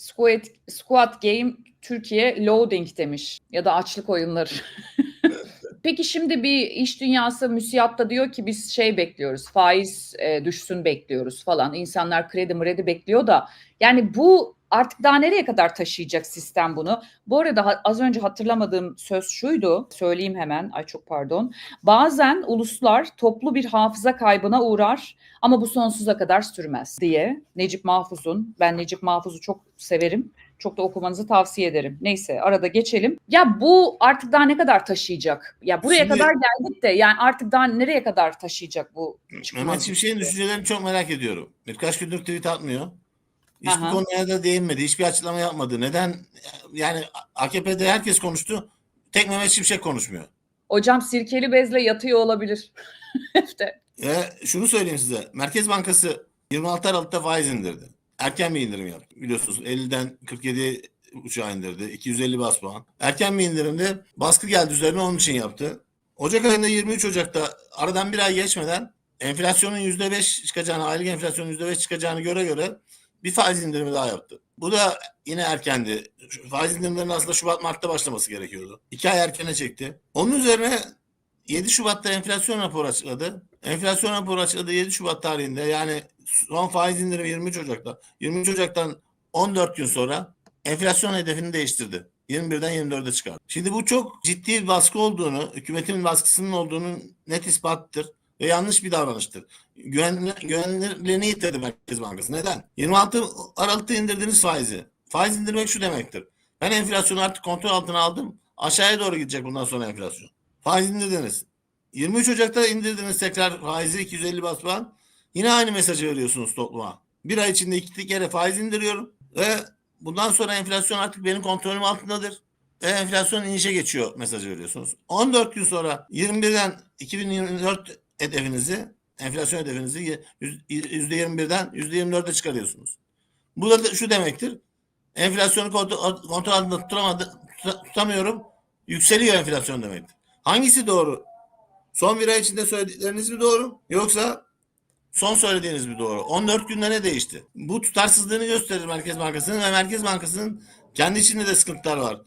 Squid, Squad Game Türkiye loading demiş ya da açlık oyunları. Peki şimdi bir iş dünyası müsiyatta diyor ki biz şey bekliyoruz faiz e, düşsün bekliyoruz falan. İnsanlar kredi mredi bekliyor da yani bu artık daha nereye kadar taşıyacak sistem bunu? Bu arada az önce hatırlamadığım söz şuydu söyleyeyim hemen ay çok pardon. Bazen uluslar toplu bir hafıza kaybına uğrar ama bu sonsuza kadar sürmez diye Necip Mahfuz'un ben Necip Mahfuz'u çok severim. Çok da okumanızı tavsiye ederim. Neyse arada geçelim. Ya bu artık daha ne kadar taşıyacak? Ya buraya Şimdi- kadar geldik de yani artık daha nereye kadar taşıyacak bu? Mehmet Şimşek'in düşüncelerini çok merak ediyorum. Birkaç gündür tweet atmıyor. Hiçbir Aha. konuya da değinmedi. Hiçbir açıklama yapmadı. Neden? Yani AKP'de herkes konuştu. Tek Mehmet Şimşek konuşmuyor. Hocam sirkeli bezle yatıyor olabilir. İşte. Ve şunu söyleyeyim size. Merkez Bankası 26 Aralık'ta faiz indirdi. Erken bir indirim yaptı. Biliyorsunuz 50'den 47 uçağa indirdi. 250 bas puan. Erken bir indirimde baskı geldi üzerine onun için yaptı. Ocak ayında 23 Ocak'ta aradan bir ay geçmeden enflasyonun %5 çıkacağını, aylık enflasyonun %5 çıkacağını göre göre bir faiz indirimi daha yaptı. Bu da yine erkendi. Faiz indirimlerinin aslında Şubat Mart'ta başlaması gerekiyordu. İki ay erkene çekti. Onun üzerine 7 Şubat'ta enflasyon raporu açıkladı. Enflasyon raporu açıkladı 7 Şubat tarihinde yani son faiz indirimi 23 Ocak'ta. 23 Ocak'tan 14 gün sonra enflasyon hedefini değiştirdi. 21'den 24'e çıkardı. Şimdi bu çok ciddi bir baskı olduğunu, hükümetin baskısının olduğunun net ispatıdır ve yanlış bir davranıştır. Güven, güvenilirliğini yitirdi Merkez Bankası. Neden? 26 Aralık'ta indirdiğiniz faizi. Faiz indirmek şu demektir. Ben enflasyonu artık kontrol altına aldım. Aşağıya doğru gidecek bundan sonra enflasyon. Faiz indirdiniz. 23 Ocak'ta indirdiniz tekrar faizi 250 bas puan. Yine aynı mesajı veriyorsunuz topluma. Bir ay içinde iki kere faiz indiriyorum ve bundan sonra enflasyon artık benim kontrolüm altındadır. Ve enflasyon inişe geçiyor mesajı veriyorsunuz. 14 gün sonra 21'den 2024 hedefinizi, enflasyon hedefinizi %21'den %24'e çıkarıyorsunuz. Bu da şu demektir. Enflasyonu kontrol, altında tutamadı, tuta- tutamıyorum. Yükseliyor enflasyon demektir. Hangisi doğru? Son bir ay içinde söyledikleriniz mi doğru? Yoksa son söylediğiniz mi doğru? 14 günde ne değişti? Bu tutarsızlığını gösterir Merkez Bankası'nın ve Merkez Bankası'nın kendi içinde de sıkıntılar var.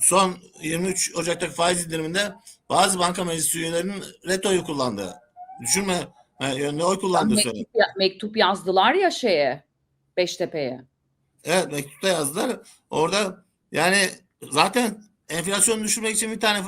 Son 23 Ocak'taki faiz indiriminde bazı banka meclisi üyelerinin retoyu kullandığı, düşünme e, yönde oy kullandığı söyleniyor. Mektup, ya- mektup yazdılar ya şeye Beştepe'ye. Evet mektupta yazdılar. Orada yani zaten enflasyonu düşürmek için bir tane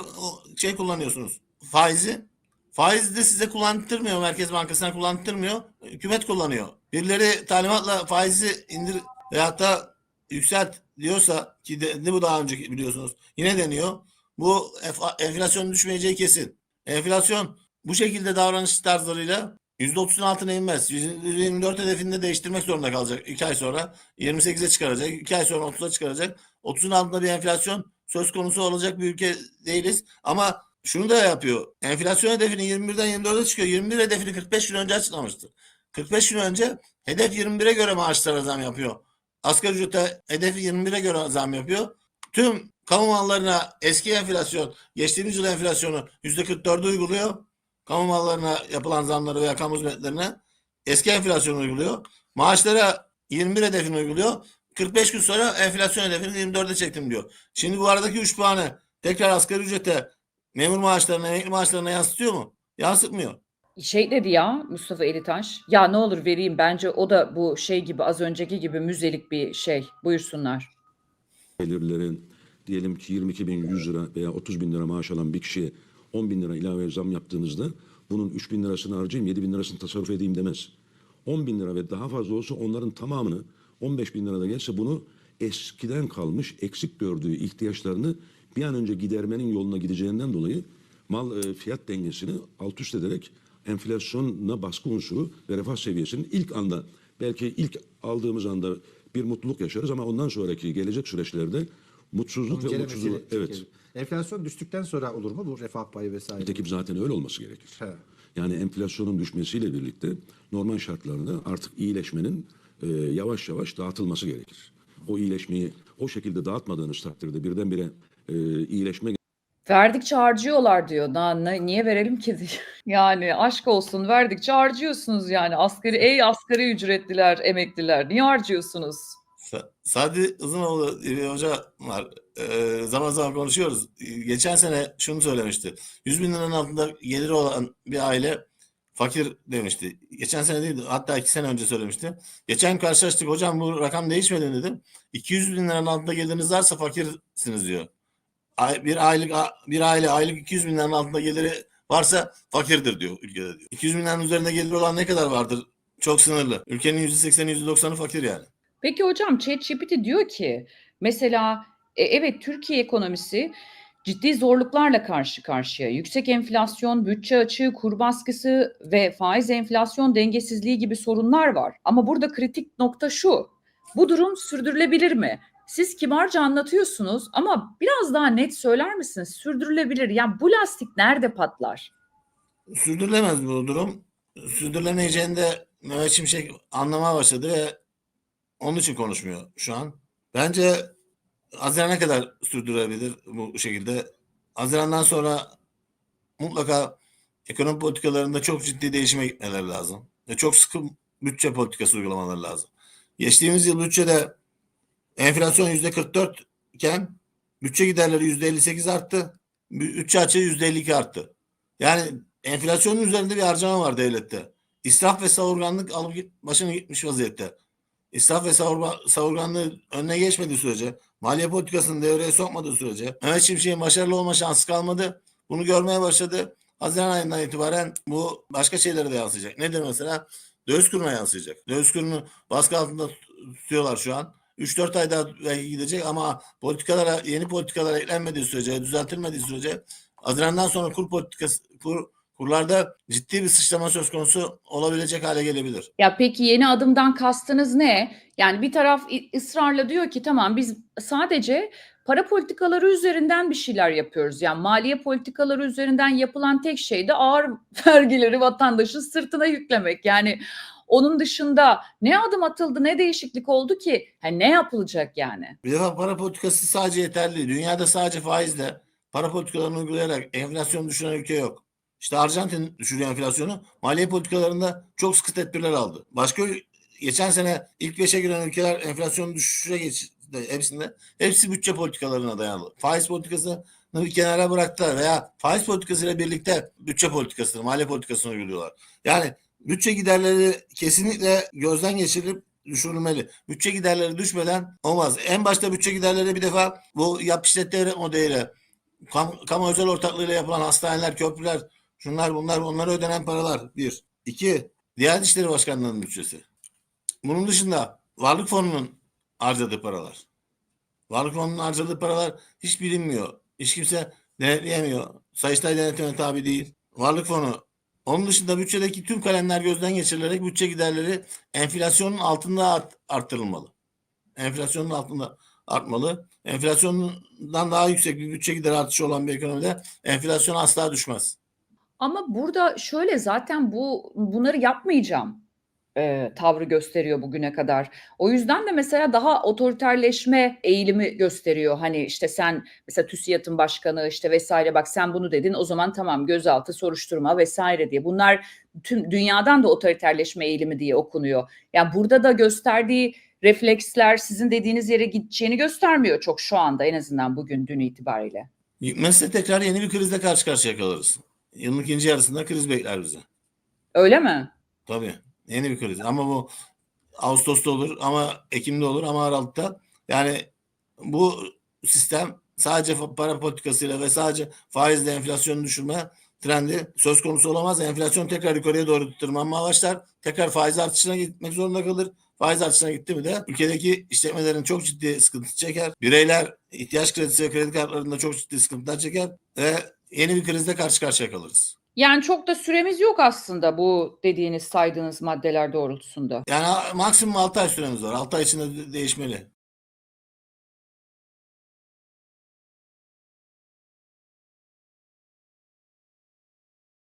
şey kullanıyorsunuz. Faizi. Faizi de size kullandırmıyor. Merkez Bankası'na kullandırmıyor. Hükümet kullanıyor. Birileri talimatla faizi indir veyahut da yükselt diyorsa ki de bu daha önce biliyorsunuz. Yine deniyor. Bu enf- enflasyonun düşmeyeceği kesin. Enflasyon bu şekilde davranış tarzlarıyla %30'un altına inmez. %24 hedefini de değiştirmek zorunda kalacak 2 ay sonra. 28'e çıkaracak. 2 ay sonra 30'a çıkaracak. 30'un altında bir enflasyon söz konusu olacak bir ülke değiliz. Ama şunu da yapıyor. Enflasyon hedefini 21'den 24'e çıkıyor. 21 hedefini 45 gün önce açıklamıştı. 45 gün önce hedef 21'e göre maaşlara zam yapıyor. Asgari ücrete hedefi 21'e göre zam yapıyor. Tüm kamu mallarına eski enflasyon, geçtiğimiz yıl enflasyonu %44'ü uyguluyor. Kamu mallarına yapılan zamları veya kamu hizmetlerine eski enflasyonu uyguluyor. Maaşlara 21 hedefini uyguluyor. 45 gün sonra enflasyon hedefini 24'e çektim diyor. Şimdi bu aradaki 3 puanı tekrar asgari ücrete, memur maaşlarına, emekli maaşlarına yansıtıyor mu? Yansıtmıyor. Şey dedi ya Mustafa Elitaş. Ya ne olur vereyim bence o da bu şey gibi az önceki gibi müzelik bir şey. Buyursunlar. gelirlerin diyelim ki 22 bin 100 lira veya 30 bin lira maaş alan bir kişiye 10 bin lira ilave zam yaptığınızda bunun 3 bin lirasını harcayayım 7 bin lirasını tasarruf edeyim demez. 10 bin lira ve daha fazla olsa onların tamamını 15 bin lirada gelse bunu eskiden kalmış eksik gördüğü ihtiyaçlarını bir an önce gidermenin yoluna gideceğinden dolayı mal e, fiyat dengesini alt üst ederek enflasyona baskı unsuru ve refah seviyesinin ilk anda belki ilk aldığımız anda bir mutluluk yaşarız ama ondan sonraki gelecek süreçlerde mutsuzluk ve umutsuzluk evet. Enflasyon düştükten sonra olur mu bu refah payı vesaire? nitekim zaten öyle olması gerekir. He. Yani enflasyonun düşmesiyle birlikte normal şartlarda artık iyileşmenin e, yavaş yavaş dağıtılması gerekir. O iyileşmeyi o şekilde dağıtmadığınız takdirde birdenbire e, iyileşme Verdikçe harcıyorlar diyor. Daha ne- niye verelim ki? yani aşk olsun verdikçe harcıyorsunuz yani. Asgari ey asgari ücretliler, emekliler niye harcıyorsunuz? Sa- Sadi Uzunoğlu diye bir hoca var. Ee, zaman zaman konuşuyoruz. Ee, Geçen sene şunu söylemişti. 100 bin liranın altında geliri olan bir aile fakir demişti. Geçen sene değil hatta iki sene önce söylemişti. Geçen karşılaştık hocam bu rakam değişmedi dedim. 200 bin liranın altında geliriniz varsa fakirsiniz diyor. Bir aylık bir aile aylık 200 bin liranın altında geliri varsa fakirdir diyor ülkede diyor. 200 bin liranın üzerinde geliri olan ne kadar vardır? Çok sınırlı. Ülkenin %80'i %90'ı fakir yani. Peki hocam ChatGPT diyor ki mesela e, evet Türkiye ekonomisi ciddi zorluklarla karşı karşıya. Yüksek enflasyon, bütçe açığı, kur baskısı ve faiz enflasyon dengesizliği gibi sorunlar var. Ama burada kritik nokta şu. Bu durum sürdürülebilir mi? Siz kibarca anlatıyorsunuz ama biraz daha net söyler misiniz? Sürdürülebilir. Yani bu lastik nerede patlar? Sürdürülemez bu durum. Sürdürülemeyeceğini de Mehmet Şimşek anlamaya başladı ve onun için konuşmuyor şu an. Bence Haziran'a kadar sürdürebilir bu şekilde. Haziran'dan sonra mutlaka ekonomi politikalarında çok ciddi değişime gitmeleri lazım. Ve çok sıkı bütçe politikası uygulamaları lazım. Geçtiğimiz yıl bütçede enflasyon yüzde 44 iken bütçe giderleri yüzde 58 arttı. Bütçe açığı yüzde 52 arttı. Yani enflasyonun üzerinde bir harcama var devlette. İsraf ve savurganlık alıp başını gitmiş vaziyette. İsraf ve savurganlığı önüne geçmediği sürece, maliye politikasını devreye sokmadığı sürece Mehmet Şimşek'in başarılı olma şansı kalmadı. Bunu görmeye başladı. Haziran ayından itibaren bu başka şeylere de yansıyacak. Nedir mesela? Döviz kuruna yansıyacak. Döviz kurunu baskı altında tut- tutuyorlar şu an. 3-4 ay daha gidecek ama politikalara, yeni politikalara eklenmediği sürece, düzeltilmediği sürece Haziran'dan sonra kur politikası, kur, kurlarda ciddi bir sıçrama söz konusu olabilecek hale gelebilir. Ya peki yeni adımdan kastınız ne? Yani bir taraf ısrarla diyor ki tamam biz sadece para politikaları üzerinden bir şeyler yapıyoruz. Yani maliye politikaları üzerinden yapılan tek şey de ağır vergileri vatandaşın sırtına yüklemek. Yani onun dışında ne adım atıldı, ne değişiklik oldu ki? Ha, ne yapılacak yani? Bir defa para politikası sadece yeterli. Dünyada sadece faizle para politikalarını uygulayarak enflasyonu düşüren ülke yok. İşte Arjantin düşürüyor enflasyonu. Maliye politikalarında çok sıkı tedbirler aldı. Başka geçen sene ilk beşe giren ülkeler enflasyonu düşüşe geçti hepsinde. Hepsi bütçe politikalarına dayalı. Faiz politikasını bir kenara bıraktılar veya faiz politikasıyla birlikte bütçe politikasını, maliye politikasını uyguluyorlar. Yani bütçe giderleri kesinlikle gözden geçirilip düşürülmeli. Bütçe giderleri düşmeden olmaz. En başta bütçe giderleri bir defa bu yap işlet devret modeliyle kam, kamu özel ortaklığıyla yapılan hastaneler, köprüler, şunlar bunlar onlara ödenen paralar. Bir. İki. Diyanet İşleri Başkanlığı'nın bütçesi. Bunun dışında Varlık Fonu'nun harcadığı paralar. Varlık Fonu'nun harcadığı paralar hiç bilinmiyor. Hiç kimse denetleyemiyor. Sayıştay denetime tabi değil. Varlık Fonu onun dışında bütçedeki tüm kalemler gözden geçirilerek bütçe giderleri enflasyonun altında art- arttırılmalı. Enflasyonun altında artmalı. Enflasyondan daha yüksek bir bütçe gider artışı olan bir ekonomide enflasyon asla düşmez. Ama burada şöyle zaten bu bunları yapmayacağım e, tavrı gösteriyor bugüne kadar. O yüzden de mesela daha otoriterleşme eğilimi gösteriyor. Hani işte sen mesela TÜSİAD'ın başkanı işte vesaire bak sen bunu dedin o zaman tamam gözaltı soruşturma vesaire diye. Bunlar tüm dünyadan da otoriterleşme eğilimi diye okunuyor. Yani burada da gösterdiği refleksler sizin dediğiniz yere gideceğini göstermiyor çok şu anda en azından bugün dün itibariyle. Gitmezse tekrar yeni bir krizle karşı karşıya kalırız. Yılın ikinci yarısında kriz bekler bizi. Öyle mi? Tabii. Yeni bir kriz. Ama bu Ağustos'ta olur ama Ekim'de olur ama Aralık'ta. Yani bu sistem sadece para politikasıyla ve sadece faizle enflasyonu düşürme trendi söz konusu olamaz. Enflasyon tekrar yukarıya doğru tırmanmaya başlar. Tekrar faiz artışına gitmek zorunda kalır. Faiz artışına gitti mi de ülkedeki işletmelerin çok ciddi sıkıntı çeker. Bireyler ihtiyaç kredisi ve kredi kartlarında çok ciddi sıkıntılar çeker ve yeni bir krizle karşı karşıya kalırız. Yani çok da süremiz yok aslında bu dediğiniz saydığınız maddeler doğrultusunda. Yani maksimum 6 ay süremiz var. 6 ay içinde de- değişmeli.